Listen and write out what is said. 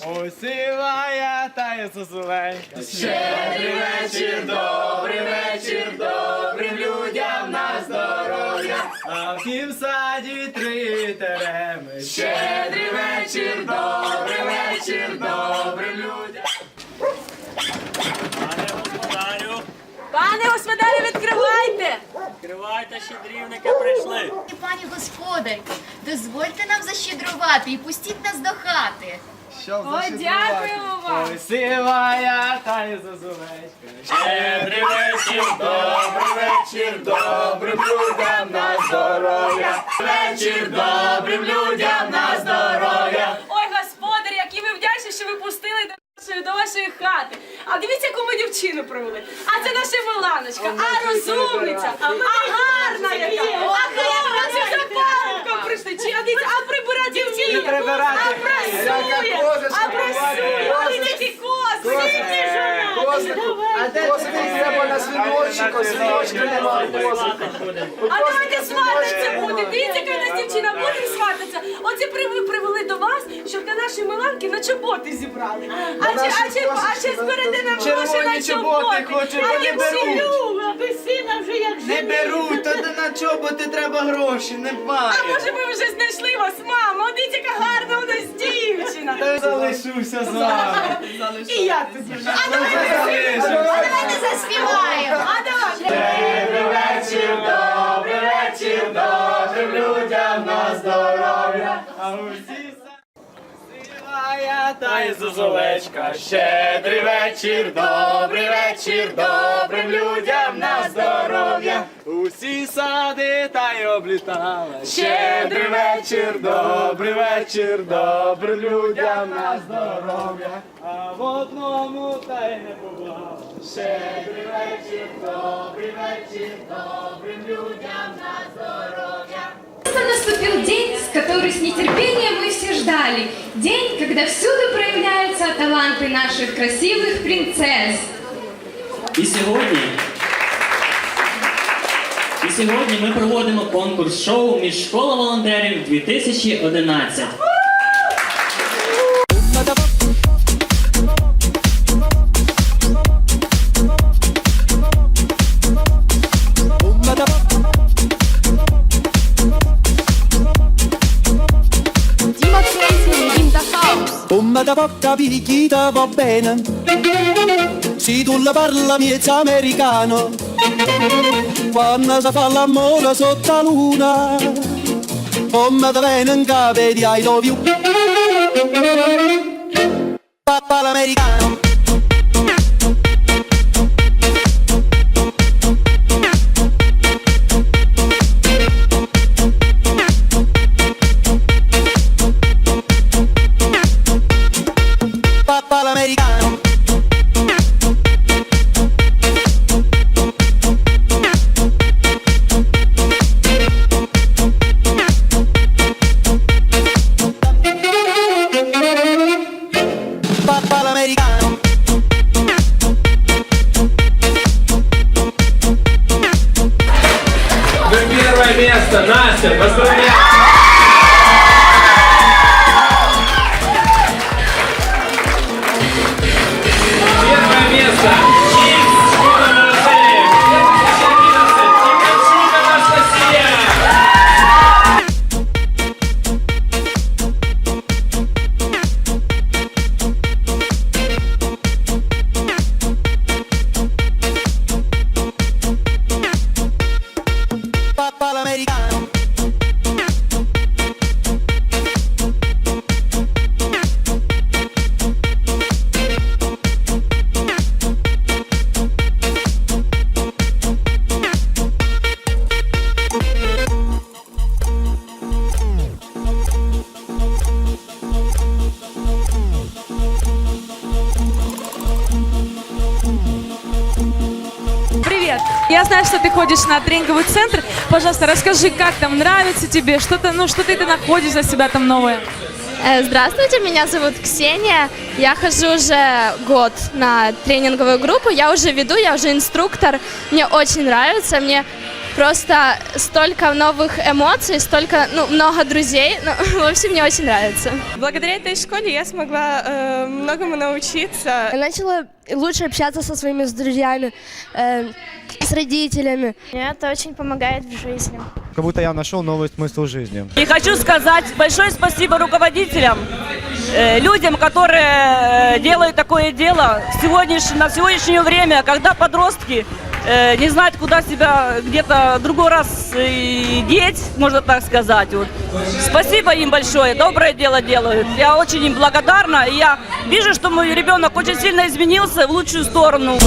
Усівая та зозуленька. Щедрий вечір, добрий вечір, добрим людям на здоров'я. А в тім саді три тереми. Щедрий вечір, добрий вечір, добрим людям. Пане господарю, Пане господарю, відкривайте! відкривайте, щедрівники прийшли. Пані господарки, дозвольте нам защедрувати і пустіть нас до хати. Щоб Ой, дякуємо вам! Усівая та зозуленька. Щедрий вечір, добрий вечір, добрим людям на здоров'я. Вечір, добрим людям на здоров'я. Ой, господар, які ми вдячні, що ви пустили до нашої, до вашої хати. А дивіться, яку ми дівчину привели. А це наша Миланочка, а розумниця, а гарна яка. А це за парубком прийшли. Чи, а дивіться, а прибирати вміє. А вміє. Козочка а прасує. А дивіться, які коси. А де тобі треба на свіночку? Свіночка немає козика. А давайте свататися буде. Дивіться, яка нас дівчина, будемо свататися. Оце привели, привели до вас, щоб для нашої Миланки на чоботи зібрали. А чи, а чи, а чи зберете нам гроші на чоботи чоботи? хочу, А беруть. дівчину, без сина вже як Не беруть, то на чоботи треба гроші, немає. А може ми вже знайшли вас, мама? От дивіться, яка гарна у нас дівчина. Та залишуся з вами. І я тоді вже. А давайте заспіваємо. А давай. Добрий вечір, добрий вечір, добрим людям на здоров'я. А усі Й зозулечка, щедрий вечір, добрий вечір, добрим людям на здоров'я. Усі сади та й облітала. Щедрий вечір, добрий вечір, добрим людям на здоров'я. А в одному та й не побувала. Щедрий вечір, добрий вечір, добрим людям на здоров'я. Наступил день, который с нетерпением мы все ждали. День, когда всюду проявляются таланты наших красивых принцесс. І сьогодні. І сьогодні ми проводимо конкурс шоу між школа волонтерів 2011. Come da porta picchita va bene. Se tu la parla miezza americano. Quando si fa l'amore sotto la luna Come da viene in capo di I love you Papà l'americano место, Настя, поздравляю! down. Я знаю, что ты ходишь на тренинговый центр. Пожалуйста, расскажи, как там, нравится тебе, что-то, ну, что ты, ты находишь для себя там новое? Э, Здравствуйте, меня зовут Ксения. Я хожу уже год на тренинговую группу. Я уже веду, я уже инструктор. Мне очень нравится. Мне просто столько новых эмоций, столько, ну, много друзей. Ну, в общем, мне очень нравится. Благодаря этой школе я смогла э, многому научиться. Я начала лучше общаться со своими друзьями, э, с родителями. Мне это очень помогает в жизни. Как будто я нашел новый смысл жизни. И хочу сказать большое спасибо руководителям, э, людям, которые э, делают такое дело сегодняш- на сегодняшнее время, когда подростки э, не знают, куда себя где-то другой раз э, деть, можно так сказать. Вот. Спасибо им большое, доброе дело делают. Я очень им благодарна, и я вижу, что мой ребенок очень сильно изменился в лучшую сторону.